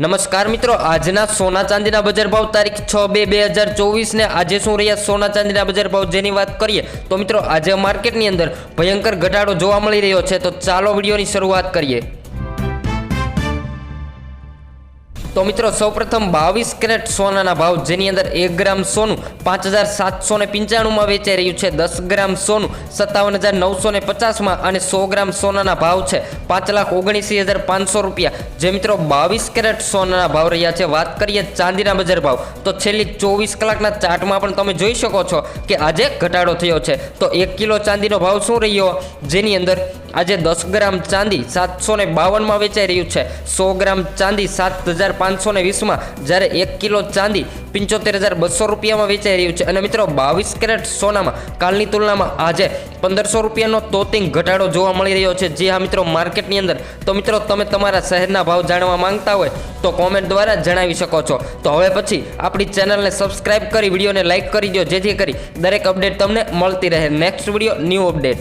નમસ્કાર મિત્રો, આજના સોના ચાંદીના બજાર ભાવ તારીખ છ બે બે હજાર ચોવીસને આજે શું રહ્યા સોના ચાંદીના બજાર ભાવ જેની વાત કરીએ તો મિત્રો, આજે માર્કેટની અંદર ભયંકર ઘટાડો જોવા મળી રહ્યો છે. તો ચાલો વિડીયોની શરૂઆત કરીએ. તો મિત્રો, સૌપ્રથમ બાવીસ કેરેટ સોનાના ભાવ, જેની અંદર એક ગ્રામ સોનું પાંચ હજાર સાતસો ને પંચાણુંમાં વેચાઈ રહ્યું છે, દસ ગ્રામ સોનું સત્તાવન હજાર નવસો ને પચાસમાં અને સો ગ્રામ સોનાના ભાવ છે પાંચ લાખ ઓગણીસી હજાર પાંચસો રૂપિયા. જે મિત્રો, બાવીસ કેરેટ સોનાના ભાવ રહ્યા છે. વાત કરીએ ચાંદીના બજાર ભાવ, તો છેલ્લી ચોવીસ કલાકના ચાર્ટમાં પણ તમે જોઈ શકો છો કે આજે ઘટાડો થયો છે. તો એક કિલો ચાંદીનો ભાવ શું રહ્યો? જેની અંદર આજે દસ ગ્રામ ચાંદી સાતસો ને બાવનમાં વેચાઈ રહ્યું છે. સો ગ્રામ ચાંદી સાત હજાર પાંચસો ને વીસમાં જ્યારે એક કિલો ચાંદી પંચોતેર હજાર બસો રૂપિયામાં વેચાઈ રહ્યું છે. અને મિત્રો, બાવીસ કેરેટ સોનામાં કાલની તુલનામાં આજે પંદરસો રૂપિયાનો તોતિંગ ઘટાડો જોવા મળી રહ્યો છે. જે હા મિત્રો, માર્કેટની અંદર તો મિત્રો, તમે તમારા શહેરના ભાવ જાણવા માંગતા હોય તો કોમેન્ટ દ્વારા જણાવી શકો છો. તો હવે પછી આપણી ચેનલને સબસ્ક્રાઇબ કરી, વિડીયોને લાઇક કરી દો. જેથી કરી દરેક અપડેટ તમને મળતી રહે. Next video, new update.